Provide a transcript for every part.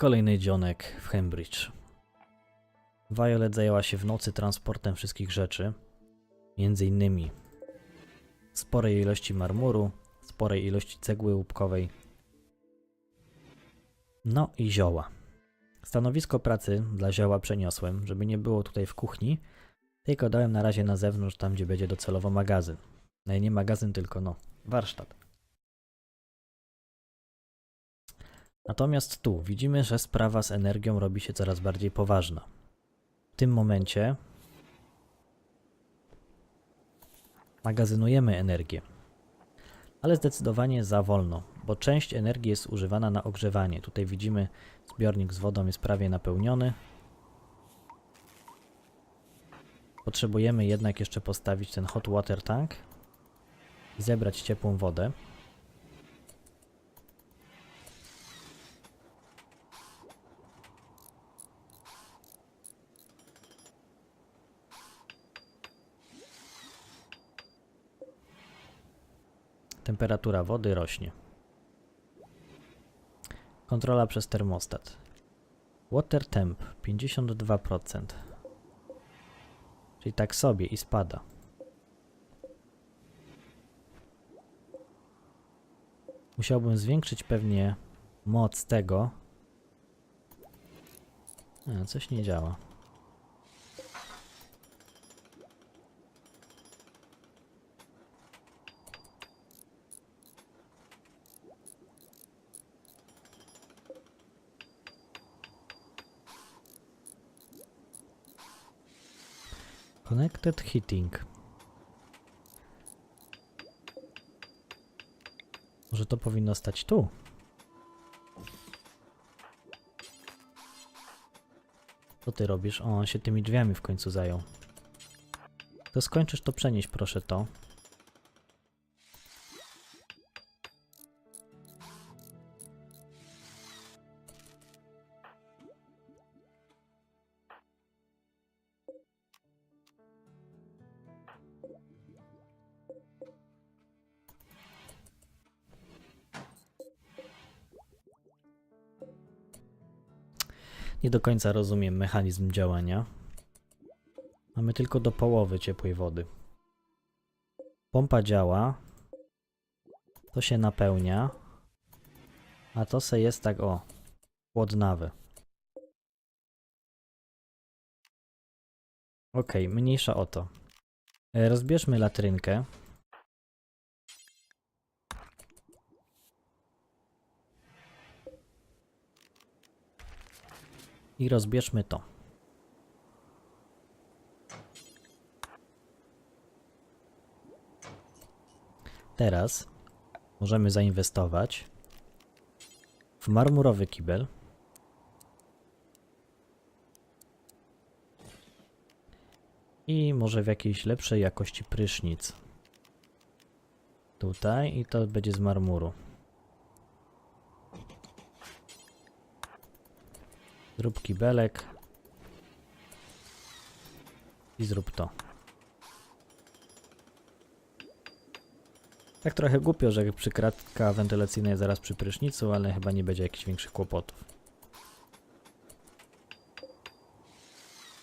Kolejny dzionek w Cambridge. Violet zajęła się w nocy transportem wszystkich rzeczy, między innymi sporej ilości marmuru, sporej ilości cegły łupkowej, no i zioła. Stanowisko pracy dla zioła przeniosłem, żeby nie było tutaj w kuchni, tylko dałem na razie na zewnątrz, tam gdzie będzie docelowo magazyn. No i nie magazyn, tylko no, warsztat. Natomiast tu widzimy, że sprawa z energią robi się coraz bardziej poważna. W tym momencie magazynujemy energię, ale zdecydowanie za wolno, bo część energii jest używana na ogrzewanie. Tutaj widzimy, zbiornik z wodą jest prawie napełniony. Potrzebujemy jednak jeszcze postawić ten hot water tank i zebrać ciepłą wodę. Temperatura wody rośnie. Kontrola przez termostat. Water temp 52%. Czyli tak sobie i spada. Musiałbym zwiększyć pewnie moc tego. A, coś nie działa. Connected heating. Może to powinno stać tu? Co ty robisz? O, on się tymi drzwiami w końcu zajął. To skończysz, to przenieść proszę to. Nie do końca rozumiem mechanizm działania. Mamy tylko do połowy ciepłej wody. Pompa działa. To się napełnia. A to se jest tak o. Chłodnawe. Ok, mniejsza o to. E, Rozbierzmy latrynkę. I rozbierzmy to. Teraz możemy zainwestować w marmurowy kibel. I może w jakiejś lepszej jakości prysznic. Tutaj i to będzie z marmuru. Zrób kibelek. I zrób to. Tak trochę głupio, że przykratka wentylacyjna jest zaraz przy prysznicu, ale chyba nie będzie jakichś większych kłopotów.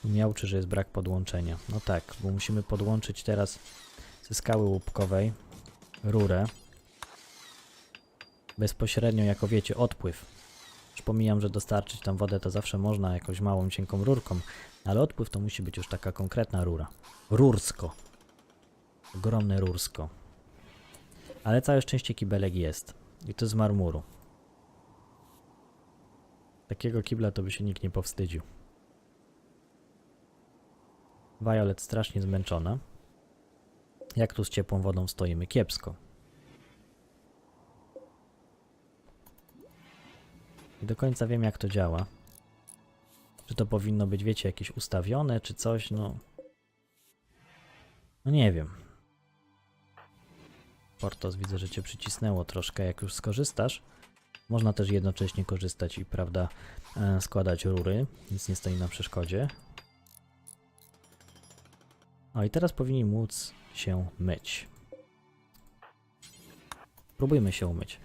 Miałczy, że jest brak podłączenia. No tak, bo musimy podłączyć teraz ze skały łupkowej rurę. Bezpośrednio, jako wiecie, odpływ. Pomijam, że dostarczyć tam wodę to zawsze można jakąś małą, cienką rurką, ale odpływ to musi być już taka konkretna rura. Rursko. Ogromne rursko. Ale całe szczęście kibelek jest. I to z marmuru. Takiego kibla to by się nikt nie powstydził. Violet strasznie zmęczona. Jak tu z ciepłą wodą stoimy? Kiepsko. Do końca wiem jak to działa. Czy to powinno być, wiecie, jakieś ustawione, czy coś, no... No nie wiem. Portos, widzę, że cię przycisnęło troszkę, jak już skorzystasz. Można też jednocześnie korzystać i, prawda, e, składać rury. Nic nie stoi na przeszkodzie. O, i teraz powinni móc się myć. Próbujmy się umyć.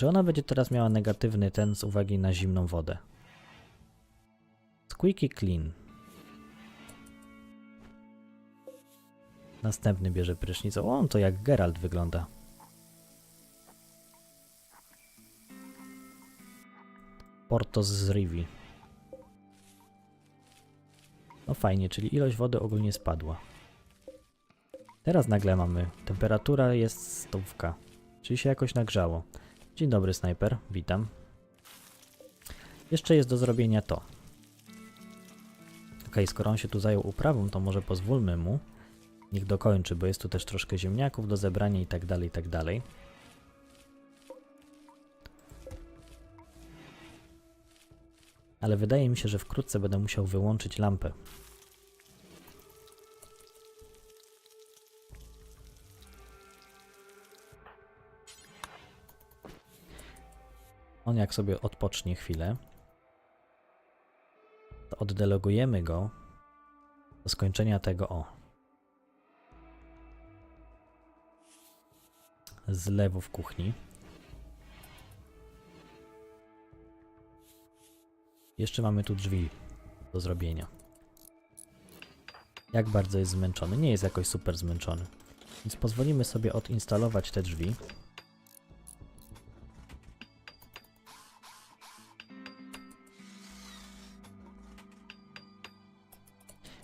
Czy ona będzie teraz miała negatywny ten z uwagi na zimną wodę? Squeaky clean. Następny bierze prysznic. O, on to jak Geralt wygląda. Portos z Rivi. No fajnie, czyli ilość wody ogólnie spadła. Teraz nagle mamy, temperatura jest stówka, czyli się jakoś nagrzało. Dzień dobry, snajper, witam. Jeszcze jest do zrobienia to. Ok, skoro on się tu zajął uprawą, to może pozwólmy mu. Niech dokończy, bo jest tu też troszkę ziemniaków do zebrania i tak dalej, i tak dalej. Ale wydaje mi się, że wkrótce będę musiał wyłączyć lampę. On jak sobie odpocznie chwilę, to oddelegujemy go do skończenia tego o. Zlewu w kuchni. Jeszcze mamy tu drzwi do zrobienia. Jak bardzo jest zmęczony? Nie jest jakoś super zmęczony. Więc pozwolimy sobie odinstalować te drzwi.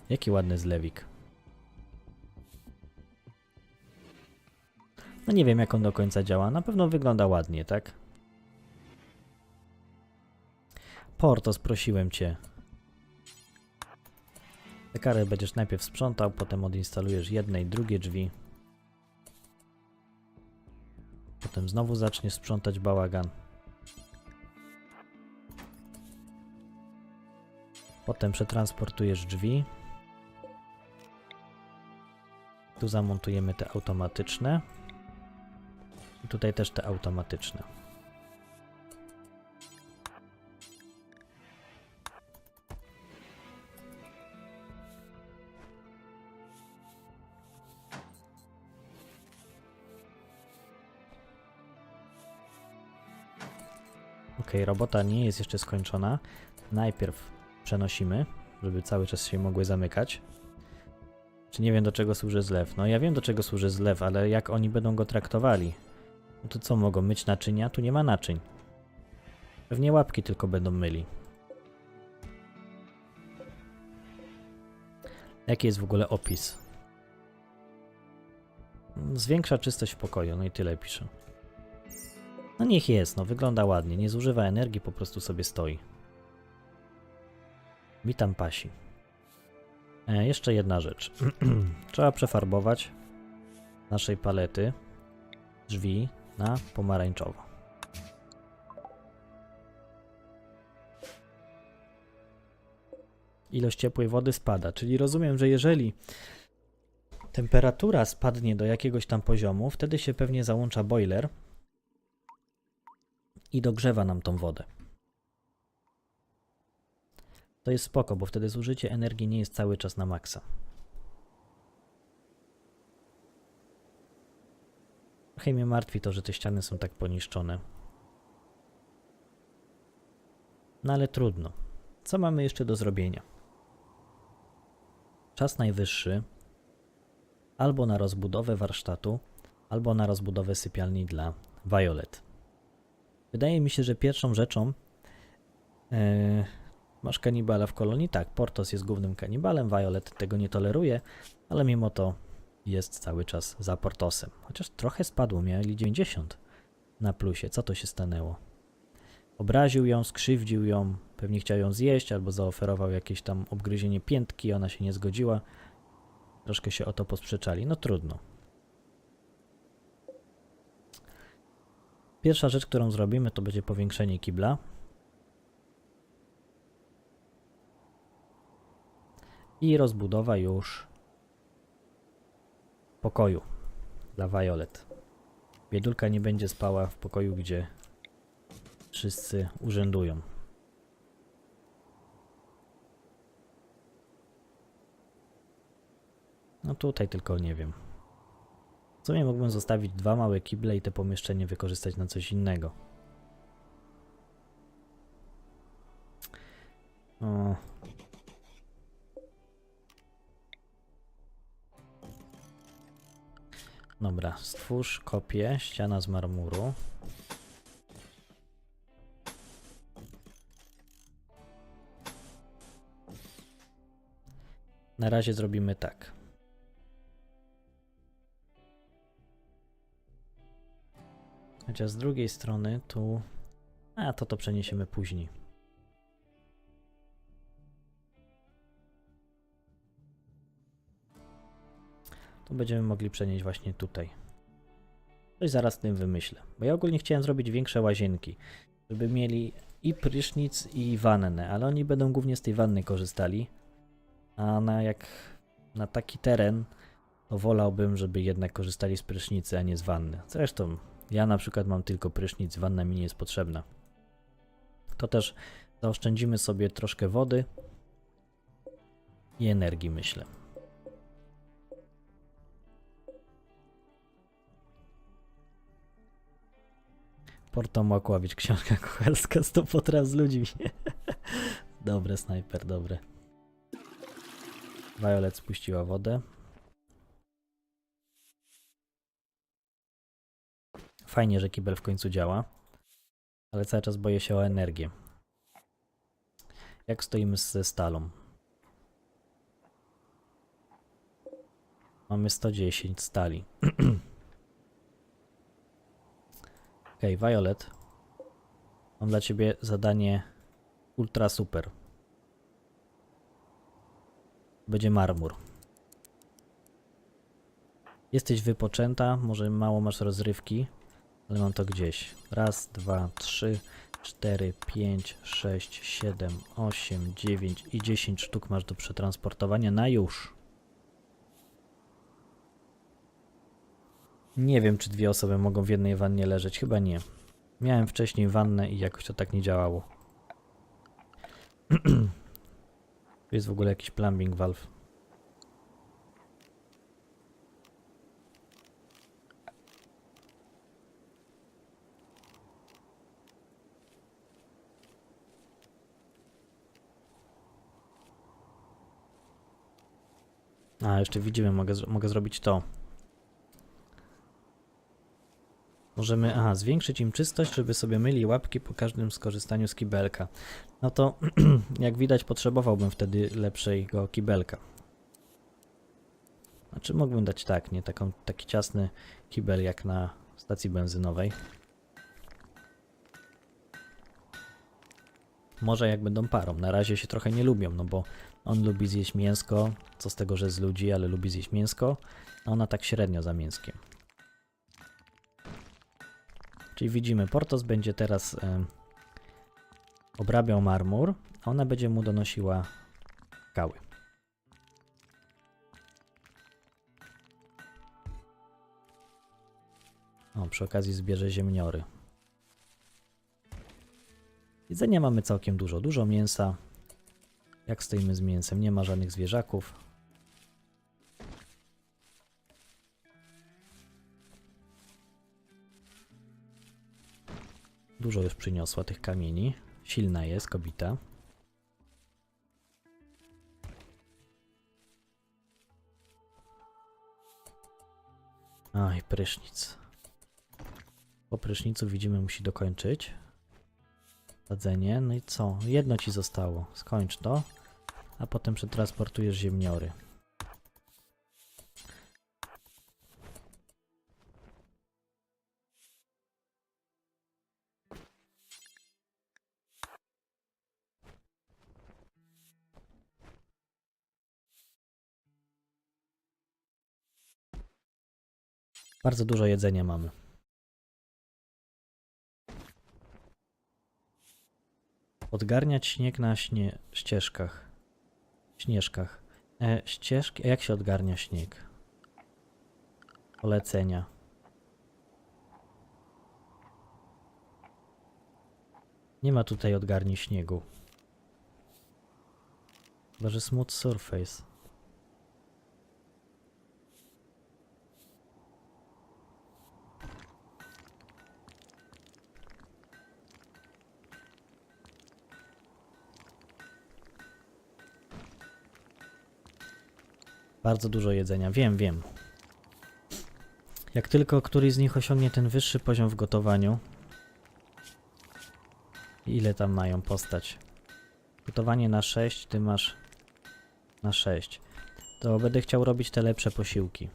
Jaki ładny zlewik. No nie wiem jak on do końca działa. Na pewno wygląda ładnie, tak? Portos, prosiłem cię. Te kary będziesz najpierw sprzątał, potem odinstalujesz jedne i drugie drzwi. Potem znowu zaczniesz sprzątać bałagan. Potem przetransportujesz drzwi. Tu zamontujemy te automatyczne. I tutaj też te automatyczne. Ok, robota nie jest jeszcze skończona. Najpierw przenosimy, żeby cały czas się mogły zamykać. Czy nie wiem do czego służy zlew? No ja wiem do czego służy zlew, ale jak oni będą go traktowali? No to co mogą myć naczynia? Tu nie ma naczyń. Pewnie łapki tylko będą myli. Jaki jest w ogóle opis? Zwiększa czystość w pokoju, no i tyle pisze. No niech jest, no wygląda ładnie, nie zużywa energii, po prostu sobie stoi. Witam pasi. E, jeszcze jedna rzecz. Trzeba przefarbować naszej palety drzwi na pomarańczowo. Ilość ciepłej wody spada, czyli rozumiem, że jeżeli temperatura spadnie do jakiegoś tam poziomu, wtedy się pewnie załącza boiler i dogrzewa nam tą wodę. To jest spoko, bo wtedy zużycie energii nie jest cały czas na maksa. Trochę mnie martwi to, że te ściany są tak poniszczone. No ale trudno. Co mamy jeszcze do zrobienia? Czas najwyższy albo na rozbudowę warsztatu, albo na rozbudowę sypialni dla Violet. Wydaje mi się, że pierwszą rzeczą e, masz kanibala w kolonii. Tak, Portos jest głównym kanibalem, Violet tego nie toleruje, ale mimo to jest cały czas za Portosem. Chociaż trochę spadło, mieli 90 na plusie. Co to się stanęło? Obraził ją, skrzywdził ją, pewnie chciał ją zjeść, albo zaoferował jakieś tam obgryzienie piętki, ona się nie zgodziła. Troszkę się o to posprzeczali. No trudno. Pierwsza rzecz, którą zrobimy, to będzie powiększenie kibla. I rozbudowa już pokoju dla Violet. Biedulka nie będzie spała w pokoju, gdzie wszyscy urzędują. No tutaj tylko nie wiem. W sumie mógłbym zostawić dwa małe kible i to pomieszczenie wykorzystać na coś innego. O, Dobra, stwórz kopię, ściana z marmuru. Na razie zrobimy tak. Chociaż z drugiej strony tu... A, to to przeniesiemy później. To będziemy mogli przenieść właśnie tutaj. Coś zaraz z tym wymyślę. Bo ja ogólnie chciałem zrobić większe łazienki, żeby mieli i prysznic, i wannę, ale oni będą głównie z tej wanny korzystali. A na jak na taki teren, to wolałbym, żeby jednak korzystali z prysznicy, a nie z wanny. Zresztą ja na przykład mam tylko prysznic, wanna mi nie jest potrzebna. To też zaoszczędzimy sobie troszkę wody i energii, myślę. Porto Makłowicz, książka kucharska, 100 potraw z ludźmi. dobre, snajper, dobre. Violet spuściła wodę. Fajnie, że kibel w końcu działa, ale cały czas boję się o energię. Jak stoimy ze stalą? Mamy 110 stali. Okej, okay, Violet. Mam dla ciebie zadanie ultra super. Będzie marmur. Jesteś wypoczęta, może mało masz rozrywki, ale mam to gdzieś. Raz, dwa, trzy, cztery, pięć, sześć, siedem, osiem, dziewięć i dziesięć sztuk masz do przetransportowania na już. Nie wiem, czy dwie osoby mogą w jednej wannie leżeć. Chyba nie. Miałem wcześniej wannę i jakoś to tak nie działało. Tu jest w ogóle jakiś plumbing valve. A, jeszcze widzimy, mogę, mogę zrobić to. Możemy, aha, zwiększyć im czystość, żeby sobie myli łapki po każdym skorzystaniu z kibelka. No to, jak widać, potrzebowałbym wtedy lepszego kibelka. Znaczy, mógłbym dać tak, nie taką, taki ciasny kibel jak na stacji benzynowej. Może jak będą parą. Na razie się trochę nie lubią, no bo on lubi zjeść mięsko, co z tego, że z ludzi, ale lubi zjeść mięsko, a ona tak średnio za mięskiem. Czyli widzimy, Portos będzie teraz obrabiał marmur, a ona będzie mu donosiła skały. O, przy okazji zbierze ziemniory. Jedzenia mamy całkiem dużo, dużo mięsa. Jak stoimy z mięsem? Nie ma żadnych zwierzaków. Dużo już przyniosła tych kamieni. Silna jest kobita. Aj, prysznic. Po prysznicu widzimy, musi dokończyć. Sadzenie. No i co? Jedno ci zostało. Skończ to, a potem przetransportujesz ziemniory. Bardzo dużo jedzenia mamy. Odgarniać śnieg na śnie ścieżkach. Śnieżkach. E, ścieżki. Jak się odgarnia śnieg? Polecenia. Nie ma tutaj odgarni śniegu. Chyba, że smooth surface. Bardzo dużo jedzenia. Wiem, wiem. Jak tylko któryś z nich osiągnie ten wyższy poziom w gotowaniu. Ile tam mają postać? Gotowanie na 6, ty masz na 6. To będę chciał robić te lepsze posiłki.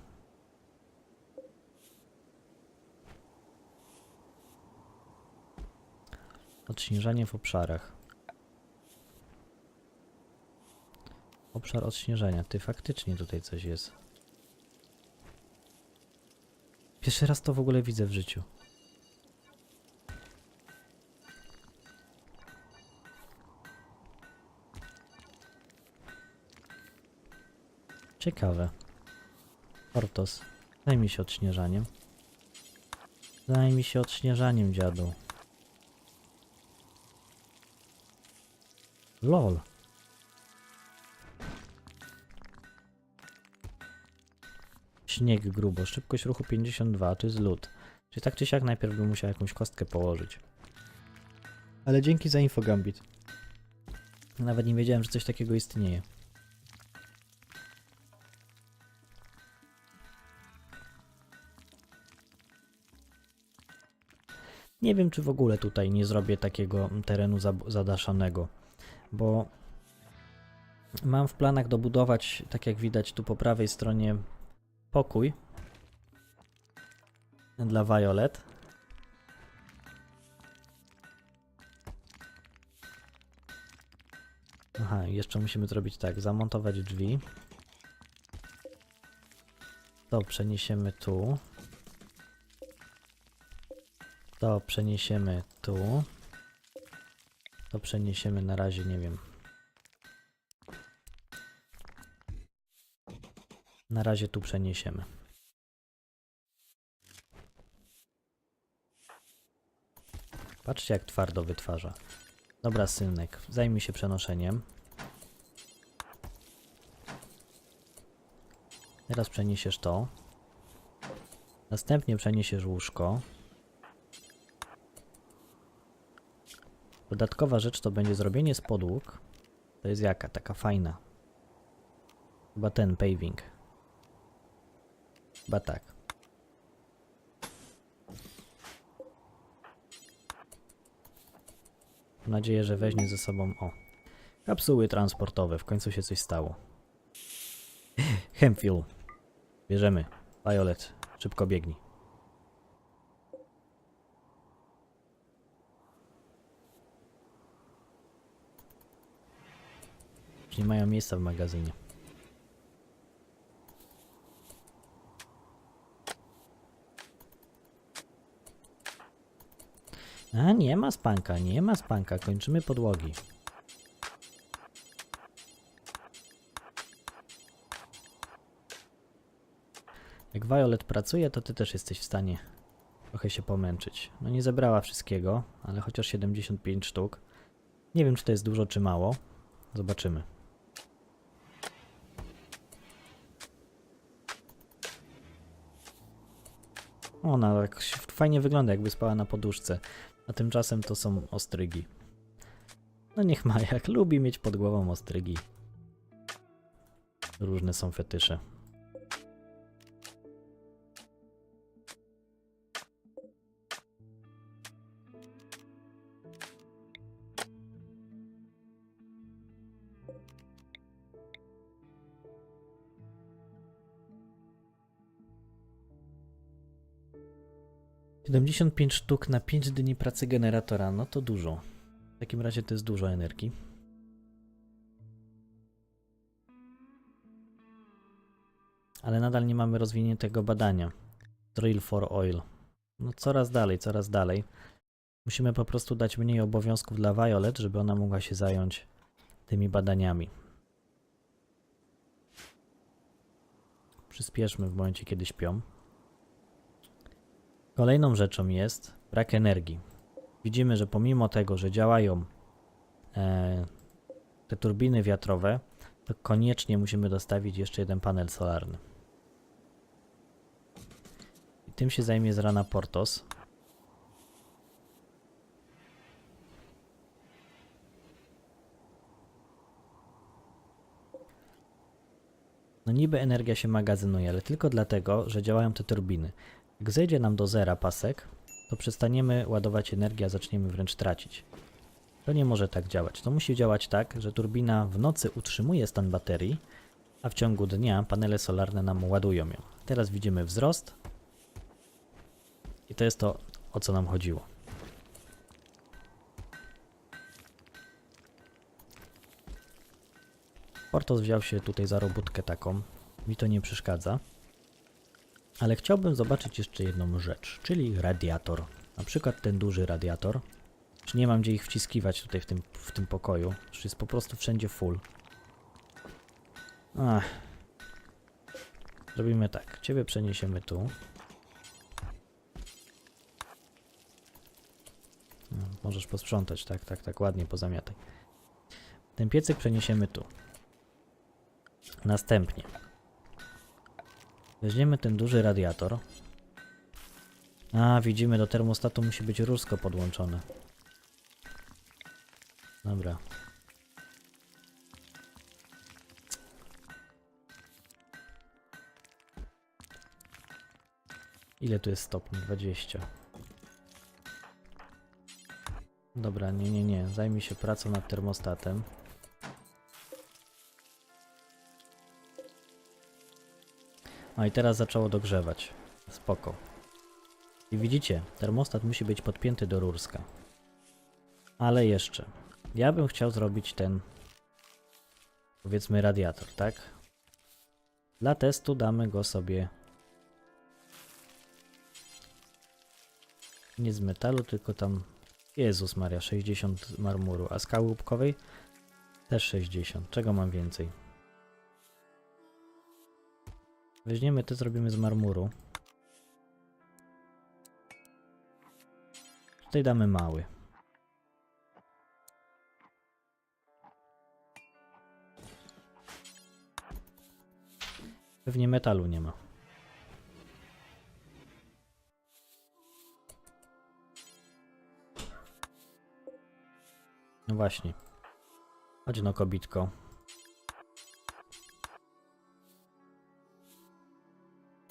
Odśnieżanie w obszarach. Obszar odśnieżania. Ty faktycznie tutaj coś jest. Pierwszy raz to w ogóle widzę w życiu. Ciekawe. Ortos, zajmij się odśnieżaniem. Zajmij się odśnieżaniem, dziadu. LOL. Śnieg grubo, szybkość ruchu 52, a to jest lód. Czyli tak czy siak najpierw bym musiał jakąś kostkę położyć. Ale dzięki za info, Gambit. Nawet nie wiedziałem, że coś takiego istnieje. Nie wiem, czy w ogóle tutaj nie zrobię takiego terenu zadaszanego, bo mam w planach dobudować, tak jak widać tu po prawej stronie, pokój dla Violet. Aha, jeszcze musimy zrobić tak, zamontować drzwi. To przeniesiemy tu. To przeniesiemy tu. To przeniesiemy na razie, nie wiem. Na razie tu przeniesiemy. Patrzcie, jak twardo wytwarza. Dobra, synek, zajmij się przenoszeniem. Teraz przeniesiesz to. Następnie przeniesiesz łóżko. Dodatkowa rzecz to będzie zrobienie z podłóg. To jest jaka? Taka fajna. Chyba ten paving. Chyba tak. Mam nadzieję, że weźmie ze sobą. O. Kapsuły transportowe. W końcu się coś stało. Hemphill. Bierzemy. Violet. Szybko biegnij. Nie mają miejsca w magazynie. A, nie ma spanka, nie ma spanka. Kończymy podłogi. Jak Violet pracuje, to ty też jesteś w stanie trochę się pomęczyć. No nie zebrała wszystkiego, ale chociaż 75 sztuk. Nie wiem, czy to jest dużo, czy mało. Zobaczymy. Ona tak fajnie wygląda, jakby spała na poduszce. A tymczasem to są ostrygi. No niech ma, jak lubi mieć pod głową ostrygi. Różne są fetysze. Siedemdziesiąt pięć sztuk na 5 dni pracy generatora, no to dużo. W takim razie to jest dużo energii. Ale nadal nie mamy rozwiniętego badania. Drill for oil. No coraz dalej, coraz dalej. Musimy po prostu dać mniej obowiązków dla Violet, żeby ona mogła się zająć tymi badaniami. Przyspieszmy w momencie, kiedy śpią. Kolejną rzeczą jest brak energii. Widzimy, że pomimo tego, że działają e, te turbiny wiatrowe, to koniecznie musimy dostawić jeszcze jeden panel solarny. I tym się zajmie z rana Portos. No niby energia się magazynuje, ale tylko dlatego, że działają te turbiny. Jak zejdzie nam do zera pasek, to przestaniemy ładować energię, a zaczniemy wręcz tracić. To nie może tak działać. To musi działać tak, że turbina w nocy utrzymuje stan baterii, a w ciągu dnia panele solarne nam ładują ją. Teraz widzimy wzrost i to jest to, o co nam chodziło. Portos wziął się tutaj za robótkę taką. Mi to nie przeszkadza. Ale chciałbym zobaczyć jeszcze jedną rzecz, czyli radiator. Na przykład ten duży radiator. Czy nie mam gdzie ich wciskiwać tutaj w tym, w tym pokoju? Czy jest po prostu wszędzie full? Ach. Zrobimy tak. Ciebie przeniesiemy tu. No, możesz posprzątać, tak, tak, tak, ładnie pozamiataj. Ten piecyk przeniesiemy tu. Następnie weźmiemy ten duży radiator. A, widzimy, do termostatu musi być rusko podłączone. Dobra. Ile tu jest stopni? 20. Dobra, nie, nie, nie. Zajmij się pracą nad termostatem. A i teraz zaczęło dogrzewać. Spoko. I widzicie, termostat musi być podpięty do rurska. Ale jeszcze. Ja bym chciał zrobić ten powiedzmy radiator, tak? Dla testu damy go sobie nie z metalu, tylko tam Jezus Maria, 60 marmuru, a skały łupkowej też 60. Czego mam więcej? Weźmiemy te, zrobimy z marmuru. Tutaj damy mały. Pewnie metalu nie ma. No właśnie. Chodź no kobitko.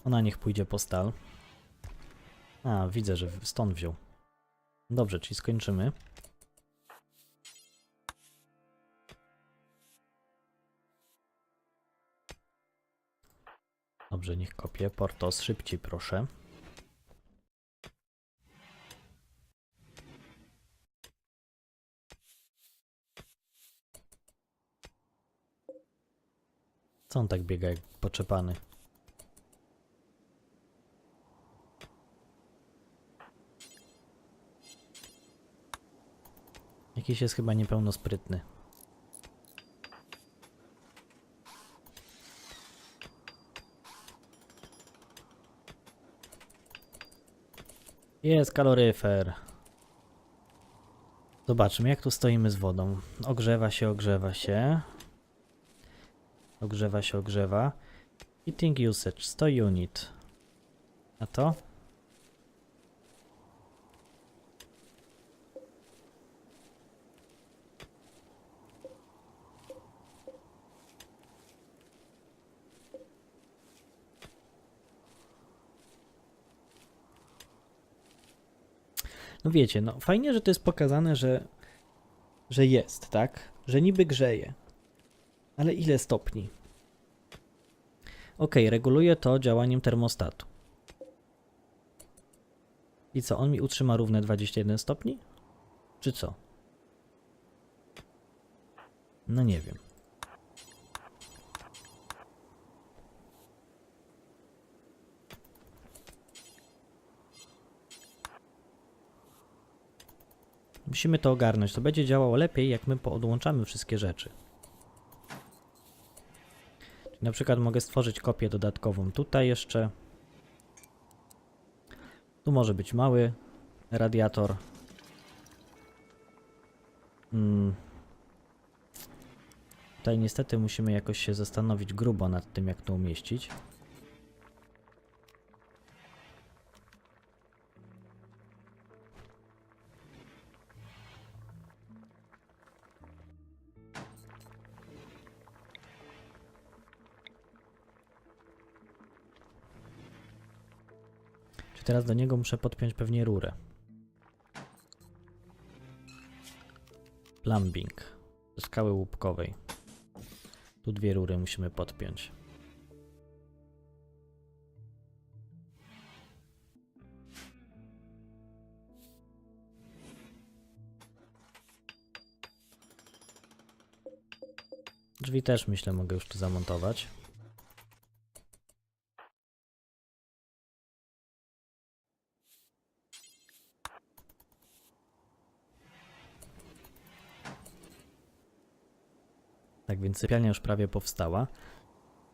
Ona niech pójdzie po stal. A, widzę, że stąd wziął. Dobrze, czyli skończymy. Dobrze, niech kopie. Portos, szybciej proszę. Co on tak biega jak poczepany? Jakiś jest chyba niepełnosprytny. Jest kaloryfer. Zobaczmy, jak tu stoimy z wodą. Ogrzewa się, ogrzewa się. Ogrzewa się, ogrzewa. Heating usage 100 unit. A to? No wiecie, no fajnie, że to jest pokazane, że, że jest, tak? Że niby grzeje. Ale ile stopni? Ok, reguluję to działaniem termostatu. I co, on mi utrzyma równe 21 stopni? Czy co? No nie wiem. Musimy to ogarnąć. To będzie działało lepiej, jak my poodłączamy wszystkie rzeczy. Czyli na przykład mogę stworzyć kopię dodatkową tutaj jeszcze. Tu może być mały radiator. Hmm. Tutaj niestety musimy jakoś się zastanowić grubo nad tym, jak to umieścić. Teraz do niego muszę podpiąć pewnie rurę. Plumbing. Do skały łupkowej. Tu dwie rury musimy podpiąć. Drzwi też myślę mogę już tu zamontować. Więc sypialnia już prawie powstała.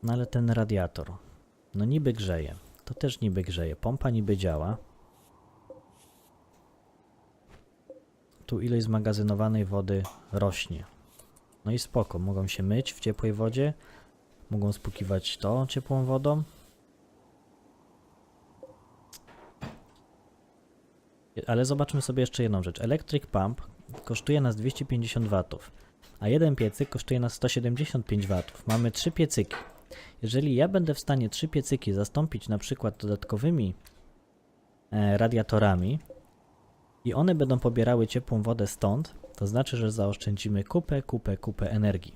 No ale ten radiator, no niby grzeje. To też niby grzeje. Pompa niby działa. Tu ilość zmagazynowanej wody rośnie. No i spoko, mogą się myć w ciepłej wodzie, mogą spłukiwać to ciepłą wodą. Ale zobaczmy sobie jeszcze jedną rzecz. Electric Pump kosztuje nas 250 watów, a jeden piecyk kosztuje nas 175 watów. Mamy trzy piecyki. Jeżeli ja będę w stanie trzy piecyki zastąpić na przykład dodatkowymi e, radiatorami i one będą pobierały ciepłą wodę stąd, to znaczy, że zaoszczędzimy kupę, kupę, kupę energii.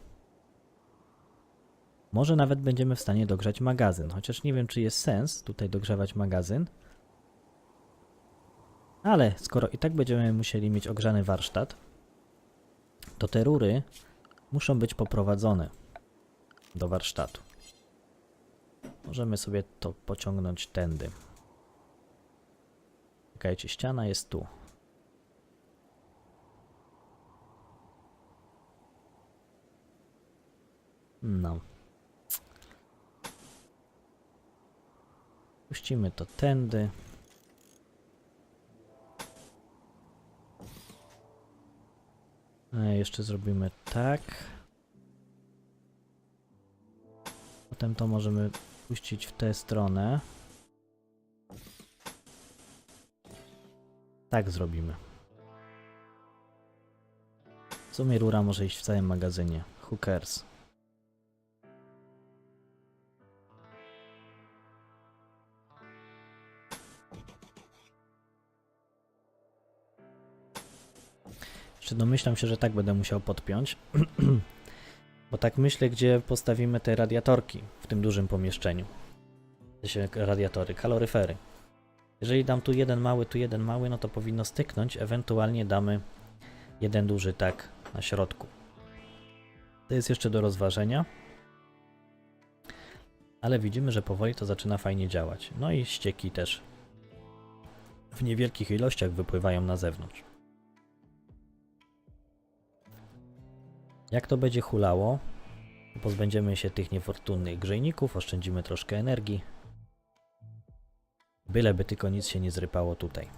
Może nawet będziemy w stanie dogrzać magazyn, chociaż nie wiem, czy jest sens tutaj dogrzewać magazyn. Ale skoro i tak będziemy musieli mieć ogrzany warsztat, to te rury muszą być poprowadzone do warsztatu. Możemy sobie to pociągnąć tędy. Czekajcie, ściana jest tu. No. Puścimy to tędy. Jeszcze zrobimy tak. Potem to możemy puścić w tę stronę. Tak zrobimy. W sumie rura może iść w całym magazynie. Who Czy domyślam się, że tak będę musiał podpiąć. Bo tak myślę, gdzie postawimy te radiatorki w tym dużym pomieszczeniu. Radiatory, kaloryfery. Jeżeli dam tu jeden mały, tu jeden mały, no to powinno styknąć. Ewentualnie damy jeden duży tak na środku. To jest jeszcze do rozważenia. Ale widzimy, że powoli to zaczyna fajnie działać. No i ścieki też w niewielkich ilościach wypływają na zewnątrz. Jak to będzie hulało, pozbędziemy się tych niefortunnych grzejników, oszczędzimy troszkę energii. Byleby tylko nic się nie zrypało tutaj.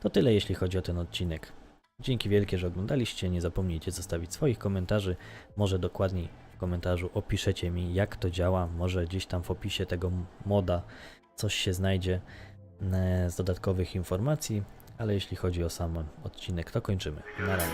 To tyle jeśli chodzi o ten odcinek. Dzięki wielkie, że oglądaliście. Nie zapomnijcie zostawić swoich komentarzy. Może dokładniej w komentarzu opiszecie mi, jak to działa. Może gdzieś tam w opisie tego moda coś się znajdzie e, z dodatkowych informacji. Ale jeśli chodzi o sam odcinek, to kończymy. Na razie.